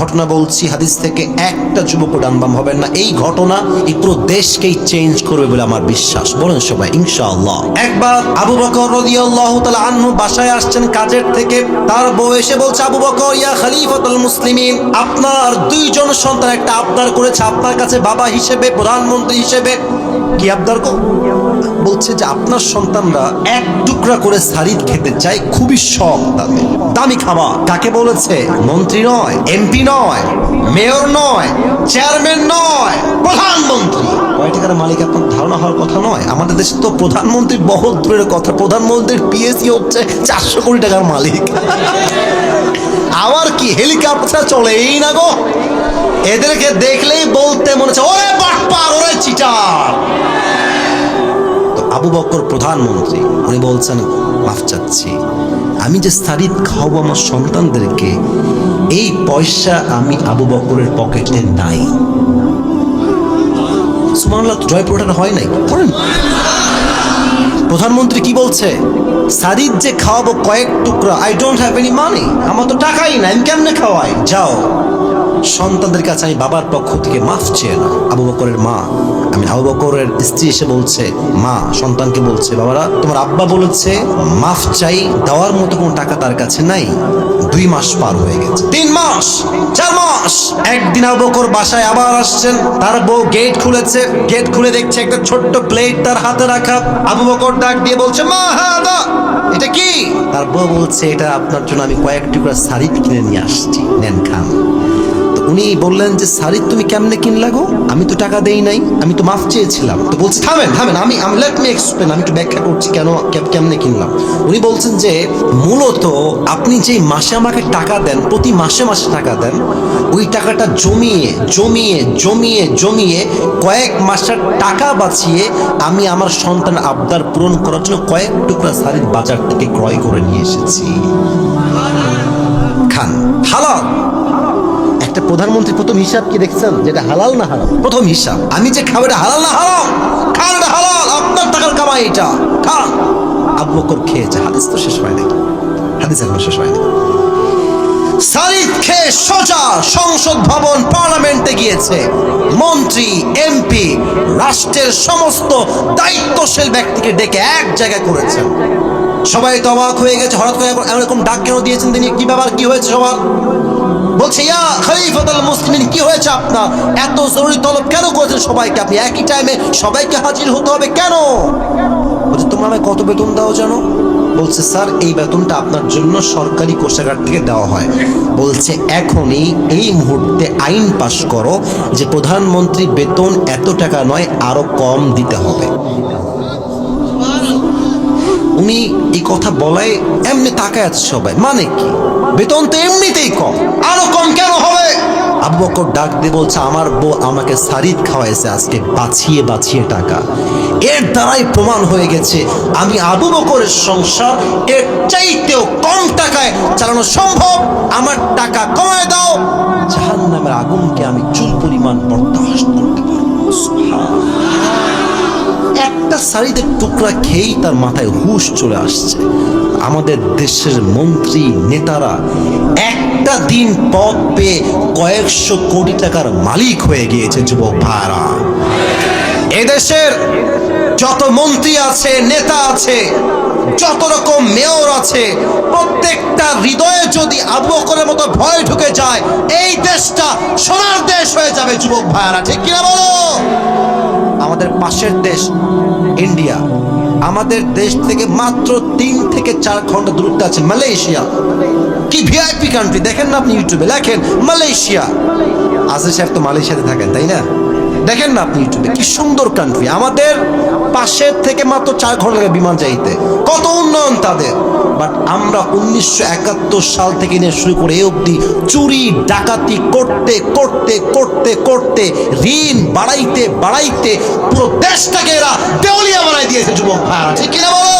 ঘটনা বলছি, হাদিস থেকে একটা যুবক ডানবাম হবেন না। এই ঘটনা এই পুরো দেশকেই চেঞ্জ করবে বলে আমার বিশ্বাস। বলেন সবাই, ইনশাআল্লাহ। একবার আবু বকর রাদিয়াল্লাহু তাআলা আনহু বাসায় আসছেন কাজের থেকে। তার বউ এসে বলছে, আবু বকর, ইয়া খলিফাতুল মুসলিমিন, আপনার দুইজন সন্তান একটা আবদার করেছে, আপনার কাছে বাবা হিসেবে, প্রধানমন্ত্রী হিসেবে। কি আবদার বলছে যে, আপনার সন্তানরা এক টুকরা করে সারিদ খেতে চায়, খুবই শখ তাদের। দামি খাবার। কাকে বলেছে? মন্ত্রী নয়, এমপি নয় মেয়র নয়, চেয়ারম্যান নয়, প্রধানমন্ত্রী। মালিক আপনার ধারণা হওয়ার কথা নয়। আমাদের দেশে তো প্রধানমন্ত্রী দূরের কথা। প্রধানমন্ত্রীর পিএসসি হচ্ছে চারশো কোটি টাকার মালিক। আবার কি? হেলিকপ্টার না গো। এদেরকে দেখলেই বলতে মনে হচ্ছে, ওরে ওরে চিটার! তো আবু বকর প্রধানমন্ত্রী, উনি বলছেন, মাফ চাচ্ছি। আমি যে সারিদ খাওয়াবো আমার সন্তানদেরকে এই পয়সা আমি আবু বকরের পকেটে নাই। সুমানুল্লাহ জয়পুরটা হয় নাই। প্রধানমন্ত্রী কি বলছে? সারিদ যে খাওয়াবো কয়েক টুকরা I don't have any money আমার তো টাকাই নাই, আমি কেমনে খাওয়াই? যাও। সন্তানদের কাছে আমি বাবার পক্ষ থেকে মাফ চেয়ে না আবু বকরের মা, আমি আবু বকরের স্ত্রী এসে বলছে, মা, সন্তানকে বলছে, বাবারা, তোমার আব্বা বলেছে, মাফ চাই, দেওয়ার মতো কোনো টাকা তার কাছে নাই। দুই মাস পার হয়ে গেছে। তিন মাস, চার মাস। একদিন আবকর বাসায় আবার আসছেন। তার বউ গেট খুলেছে। গেট খুলে দেখছে একটা ছোট্ট প্লেট তার হাতে রাখা। আবু বকর ডাক দিয়ে বলছে, মা হাদা এটা কি? তার বউ বলছে, এটা আপনার জন্য আমি কয়েক টুকরা শাড়ি কিনে নিয়ে আসছি। নেন খান। উনি বললেন যে শাড়ি তুমি কেমনে কিনলা গো? আমি তো টাকা দেই নাই, আমি তো মাফ চেয়েছিলাম। তো বলছি, থামেন থামেন, আমি লেট মি এক্সপ্লেন আমি একটু ব্যাখ্যা করছি কেন কেমনে কিনলাম? উনি বলছেন যে, মূলত আপনি যে মাসে আমাকে টাকা দেন, প্রতি মাসে মাসে টাকা দেন, ওই টাকাটা জমিয়ে জমিয়ে জমিয়ে জমিয়ে কয়েক মাসের টাকা বাঁচিয়ে আমি আমার সন্তান আবদার পূরণ করার জন্য কয়েক টুকরা শাড়ির বাজার থেকে ক্রয় করে নিয়ে এসেছি। খান, হালাল। প্রধানমন্ত্রী প্রথম হিসাব কি দেখছেন? যেটা হালাল না হারাম? প্রথম হিসাব, আমি যে খাব এটা হালাল না হারাম? খান এটা হালাল, আপনার টাকার কামাই এটা। খান। আবু বকর খেয়েছে হাদিস তো শেষ হয় নাকি হাদিস এখন শেষ হয় নাকি সারিদ খেয়ে সোজা সংসদ ভবন পার্লামেন্টে গিয়েছে। মন্ত্রী, এমপি, রাষ্ট্রের সমস্ত দায়িত্বশীল ব্যক্তিকে ডেকে এক জায়গায় করেছেন। সবাই তো অবাক হয়ে গেছে, হঠাৎ করে এরকম ডাক কেন দিয়েছেন তিনি? কি ব্যাপার, কি হয়েছে সবার? বলছে, ইয়া খলিফাতুল মুসলিমিন, কি হয়েছে আপনার? এত জরুরি তলব কেন করেছেন সবাইকে আপনি? একই টাইমে সবাইকে হাজির হতে হবে কেন? বলছে, তোমরা আমায় কত বেতন দাও জানো? বলছে, স্যার, এই বেতনটা আপনার জন্য সরকারি কোষাগার থেকে দেওয়া হয়। বলছে, এখনই এই মুহূর্তে আইন পাশ করো যে প্রধানমন্ত্রী বেতন এত টাকা নয়, আরও কম দিতে হবে। উনি এই কথা বলায় এমনি তাকায় আছে সবাই। মানে কি? বেতন তো এমনিতেই কম। আরও কম কেন হবে? আবু বকর ডাক দিয়ে বলছে, আমার বউ আমাকে সারিদ খাওয়াইছে আজকে বাঁচিয়ে বাঁচিয়ে টাকা। এর দ্বারাই প্রমাণ হয়ে গেছে, আমি আবু বকরের সংসার এর চাইতেও কম টাকায় চালানো সম্ভব। আমার টাকা কমায় দাও। জাহান নামের আগুনকে আমি চুল পরিমাণ বরদাস্ত একটা শাড়িতে টুকরা খেয়েই তার মাথায় হুশ চলে আসছে। আমাদের দেশের মন্ত্রী, নেতারা একটা দিন পদ পেয়ে কয়েকশো কোটি টাকার মালিক হয়ে গিয়েছে, যুবক ভাইরা এদেশের যত মন্ত্রী আছে, নেতা আছে, যত রকম মেয়র আছে, প্রত্যেকটা হৃদয়ে যদি আবু বকরের মতো ভয় ঢুকে যায়, এই দেশটা সোনার দেশ হয়ে যাবে, যুবক ভাইয়ারা। ঠিক কিনা বলো? আমাদের পাশের দেশ, ইন্ডিয়া। আমাদের দেশ থেকে মাত্র তিন থেকে চার ঘণ্টা দূরত্ব আছে মালয়েশিয়া। কি ভিআইপি কান্ট্রি দেখেন না আপনি ইউটিউবে লেখেন মালয়েশিয়া। আজ সাহেব তো মালয়েশিয়াতে থাকেন, তাই না? দেখেন না আপনি ইউটিউবে কি সুন্দর কান্ট্রি আমাদের পাশের থেকে মাত্র চার ঘণ্টা লাগে বিমান চাইতে কত উন্নয়ন তাদের। বাট আমরা উনিশশো একাত্তর সাল থেকে নিয়ে শুরু করে এ অবধি চুরি, ডাকাতি করতে করতে করতে করতে, ঋণ বাড়াইতে বাড়াইতে পুরো দেশটাকে এরা দেউলিয়া বানাই দিয়েছে, যুবক ভাইরা ঠিক কিনা বলো?